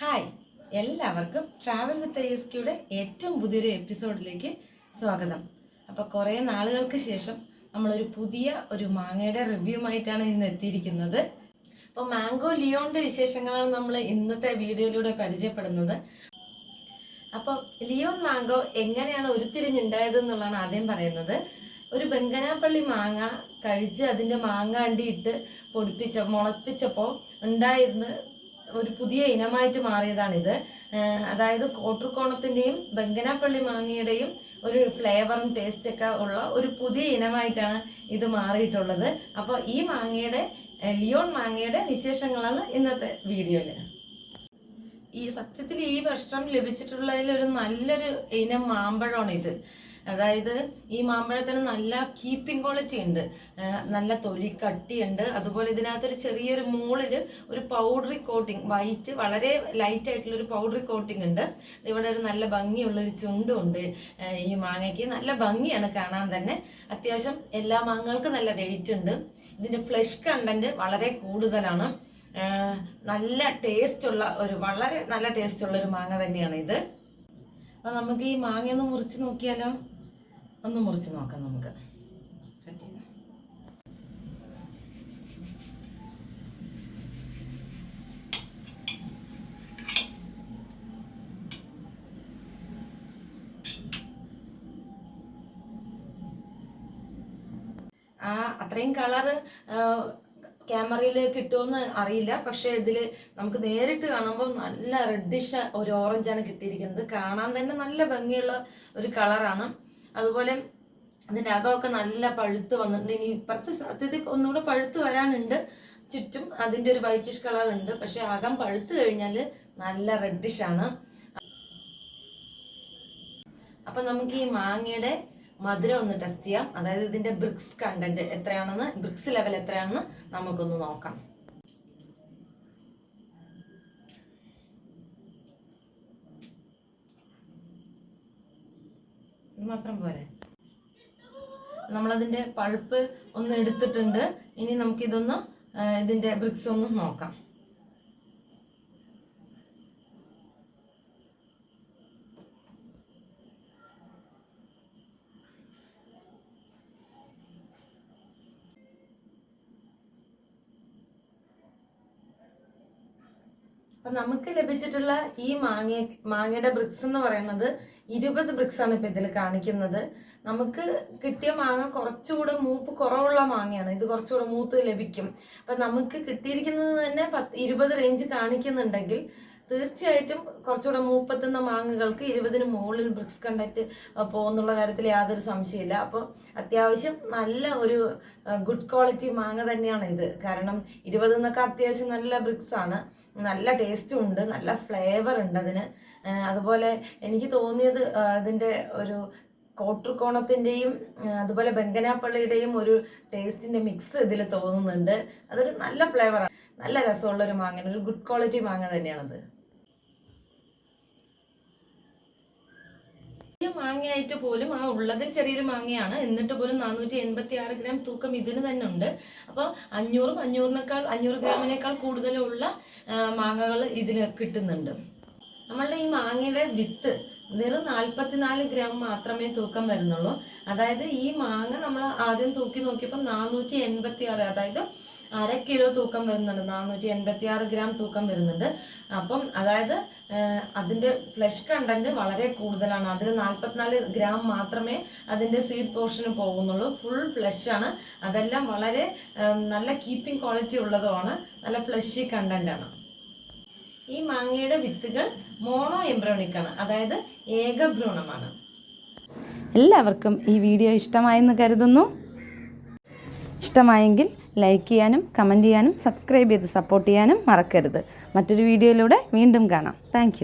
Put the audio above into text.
Hi. എല്ലാവർക്കും travel with I S ക്യൂടെ ഏറ്റവും പുതിയൊരു എപ്പിസോഡിലേക്ക് സ്വാഗതം. അപ്പോൾ കുറേ നാളുകൾക്ക് ശേഷം നമ്മളൊരു പുതിയ ഒരു മാങ്ങയുടെ റിവ്യൂ ആയിട്ടാണ് ഇന്ന് എത്തിയിരിക്കുന്നത്. അപ്പോൾ മാംഗോ ലിയോണിന്റെ വിശേഷങ്ങളാണ് നമ്മൾ ഇന്നത്തെ വീഡിയോയിലൂടെ പരിചയപ്പെടുന്നത്. അപ്പോൾ ലിയോൺ മാംഗോ എങ്ങനെയാണ് ഉരുത്തിരിഞ്ഞുണ്ടായത് എന്നുള്ളതാണ് ആദ്യം പറയുന്നത്. ഒരു ബംഗനാപ്പള്ളി മാങ്ങ കഴിച്ച് അതിന്റെ മാങ്ങ അണ്ടിയിട്ട് പൊടിപ്പിച്ച മുളപ്പിച്ചപ്പോൾ ഉണ്ടായിരുന്ന ഒരു പുതിയ ഇനമായിട്ട് മാറിയതാണിത്. അതായത് കോട്ടർക്കോണത്തിന്റെയും ബംഗനാപ്പള്ളി മാങ്ങയുടെയും ഒരു ഫ്ലേവറും ടേസ്റ്റ് ഒക്കെ ഉള്ള ഒരു പുതിയ ഇനമായിട്ടാണ് ഇത് മാറിയിട്ടുള്ളത്. അപ്പോൾ ഈ മാങ്ങയുടെ ലിയോൺ മാങ്ങയുടെ വിശേഷങ്ങളാണ് ഇന്നത്തെ വീഡിയോയിൽ ഈ സത്യത്തിൽ ഈ വർഷം ലഭിച്ചിട്ടുള്ളതിൽ ഒരു നല്ലൊരു ഇനം മാമ്പഴമാണ് ഇത് അതായത് ഈ മാമ്പഴത്തിന് നല്ല കീപ്പിംഗ് ക്വാളിറ്റി ഉണ്ട്. നല്ല തൊലി കട്ടിയുണ്ട്. അതുപോലെ ഇതിനകത്തൊരു ചെറിയൊരു മൂളിൽ ഒരു പൗഡറി കോട്ടിങ് വൈറ്റ് വളരെ ലൈറ്റ് ആയിട്ടുള്ള ഒരു പൗഡറി കോട്ടിങ് ഉണ്ട്. ഇവിടെ ഒരു നല്ല ഭംഗിയുള്ള ഒരു ചുണ്ടുണ്ട് ഈ മാങ്ങയ്ക്ക് നല്ല ഭംഗിയാണ് കാണാൻ തന്നെ. അത്യാവശ്യം എല്ലാ മാങ്ങകൾക്കും നല്ല വെയിറ്റ് ഉണ്ട്. ഇതിന്റെ ഫ്ലഷ് കണ്ടന്റ് വളരെ കൂടുതലാണ്. നല്ല ടേസ്റ്റ് ഉള്ള ഒരു വളരെ നല്ല ടേസ്റ്റ് ഉള്ള ഒരു മാങ്ങ തന്നെയാണ് ഇത്. അപ്പൊ നമുക്ക് ഈ മാങ്ങ ഒന്ന് മുറിച്ച് നോക്കിയാലോ? ഒന്ന് മുറിച്ച് നോക്കാം നമുക്ക്. ആ അത്രയും കളറ് ക്യാമറയിൽ കിട്ടുമെന്ന് അറിയില്ല. പക്ഷെ ഇതിൽ നമുക്ക് നേരിട്ട് കാണുമ്പോൾ നല്ല റെഡിഷ് ഒരു ഓറഞ്ചാണ് കിട്ടിയിരിക്കുന്നത്. കാണാൻ തന്നെ നല്ല ഭംഗിയുള്ള ഒരു കളറാണ് അതുപോലെ ഇതിന്റെ അകമൊക്കെ നല്ല പഴുത്ത് വന്നിട്ടുണ്ട്. ഇനി ഇപ്പുറത്തെ സത്യത്തിൽ ഒന്നുകൂടെ പഴുത്ത് വരാനുണ്ട്. ചുറ്റും അതിന്റെ ഒരു വൈറ്റിഷ് കളർ ഉണ്ട്. പക്ഷെ അകം പഴുത്ത് കഴിഞ്ഞാൽ നല്ല റെഡിഷ് ആണ്. അപ്പൊ നമുക്ക് ഈ മാങ്ങയുടെ മധുരം ഒന്ന് ടെസ്റ്റ് ചെയ്യാം. അതായത് ഇതിന്റെ ബ്രിക്സ് കണ്ടന്റ് എത്രയാണെന്ന് ബ്രിക്സ് ലെവൽ എത്രയാണെന്ന് നമുക്കൊന്ന് നോക്കാം. മാത്രം പോരെ. നമ്മളതിന്റെ പൾപ്പ് ഒന്ന് എടുത്തിട്ടുണ്ട്. ഇനി നമുക്കിതൊന്ന് ഇതിന്റെ ബ്രിക്സ് ഒന്ന് നോക്കാം. അപ്പം നമുക്ക് ലഭിച്ചിട്ടുള്ള ഈ മാങ്ങ മാങ്ങയുടെ ബ്രിക്സ് എന്ന് പറയുന്നത് ഇരുപത് ബ്രിക്സ് ആണ് ഇപ്പൊ ഇതിൽ കാണിക്കുന്നത്. നമുക്ക് കിട്ടിയ മാങ്ങ കുറച്ചുകൂടെ മൂപ്പ് കുറവുള്ള മാങ്ങയാണ്. ഇത് കുറച്ചുകൂടെ മൂത്ത് ലഭിക്കും. അപ്പൊ നമുക്ക് കിട്ടിയിരിക്കുന്നത് തന്നെ പത്ത് ഇരുപത് റേഞ്ച് കാണിക്കുന്നുണ്ടെങ്കിൽ തീർച്ചയായിട്ടും കുറച്ചുകൂടെ മൂപ്പത്തുന്ന മാങ്ങകൾക്ക് ഇരുപതിന് മുകളിൽ ബ്രിക്സ് കണ്ടക്ട് പോകുന്നുള്ള കാര്യത്തിൽ യാതൊരു സംശയമില്ല അപ്പോൾ അത്യാവശ്യം നല്ല ഒരു ഗുഡ് ക്വാളിറ്റി മാങ്ങ തന്നെയാണ് ഇത്. കാരണം ഇരുപത് എന്നൊക്കെ അത്യാവശ്യം നല്ല ബ്രിക്സ് ആണ്. നല്ല ടേസ്റ്റും ഉണ്ട്. നല്ല ഫ്ലേവർ ഉണ്ട് അതിന്. അതുപോലെ എനിക്ക് തോന്നിയത് അതിന്റെ ഒരു കോട്ടർക്കോണത്തിന്റെയും അതുപോലെ ബംഗനാപ്പള്ളിയുടെയും ഒരു ടേസ്റ്റിന്റെ മിക്സ് ഇതിൽ തോന്നുന്നുണ്ട്. അതൊരു നല്ല ഫ്ലേവറാണ് നല്ല രസമുള്ളൊരു മാങ്ങ ഒരു ഗുഡ് ക്വാളിറ്റി മാങ്ങ തന്നെയാണത്. മാങ്ങയായിട്ട് പോലും ആ ഉള്ളതിൽ ചെറിയൊരു മാങ്ങയാണ്. എന്നിട്ട് പോലും നാനൂറ്റി എൺപത്തി ആറ് ഗ്രാം തൂക്കം ഇതിന് തന്നെ ഉണ്ട് അപ്പോൾ അഞ്ഞൂറും അഞ്ഞൂറിനേക്കാൾ അഞ്ഞൂറ് ഗ്രാമിനേക്കാൾ കൂടുതലുള്ള മാങ്ങകൾ ഇതിന് കിട്ടുന്നുണ്ട്. നമ്മളുടെ ഈ മാങ്ങയുടെ വിത്ത് വെറും നാൽപ്പത്തിനാല് ഗ്രാം മാത്രമേ തൂക്കം വരുന്നുള്ളൂ. അതായത് ഈ മാങ്ങ നമ്മൾ ആദ്യം തൂക്കി നോക്കിയപ്പോൾ നാനൂറ്റി എൺപത്തി ആറ് അതായത് അര കിലോ തൂക്കം വരുന്നുണ്ട്. നാനൂറ്റി എൺപത്തി ആറ് ഗ്രാം തൂക്കം വരുന്നുണ്ട്. അപ്പം അതായത് അതിന്റെ ഫ്ലഷ് കണ്ടന്റ് വളരെ കൂടുതലാണ്. അതിൽ നാൽപ്പത്തിനാല് ഗ്രാം മാത്രമേ അതിന്റെ സീഡ് പോർഷന് പോകുന്നുള്ളൂ. ഫുൾ ഫ്ലഷ് ആണ്. അതെല്ലാം വളരെ നല്ല കീപ്പിംഗ് ക്വാളിറ്റി ഉള്ളതുമാണ്. നല്ല ഫ്ലഷി കണ്ടന്റ് ആണ്. ഈ മാങ്ങയുടെ വിത്തുകൾ മോണോ എംബ്രോണിക് ആണ് അതായത് ഏകഭ്രൂണമാണ്. എല്ലാവർക്കും ഈ വീഡിയോ ഇഷ്ടമായെന്ന് കരുതുന്നു. ഇഷ്ടമായെങ്കിൽ ലൈക്ക് ചെയ്യാനും കമന്റ് ചെയ്യാനും സബ്സ്ക്രൈബ് ചെയ്ത് സപ്പോർട്ട് ചെയ്യാനും മറക്കരുത്. മറ്റൊരു വീഡിയോയിലൂടെ വീണ്ടും കാണാം. താങ്ക്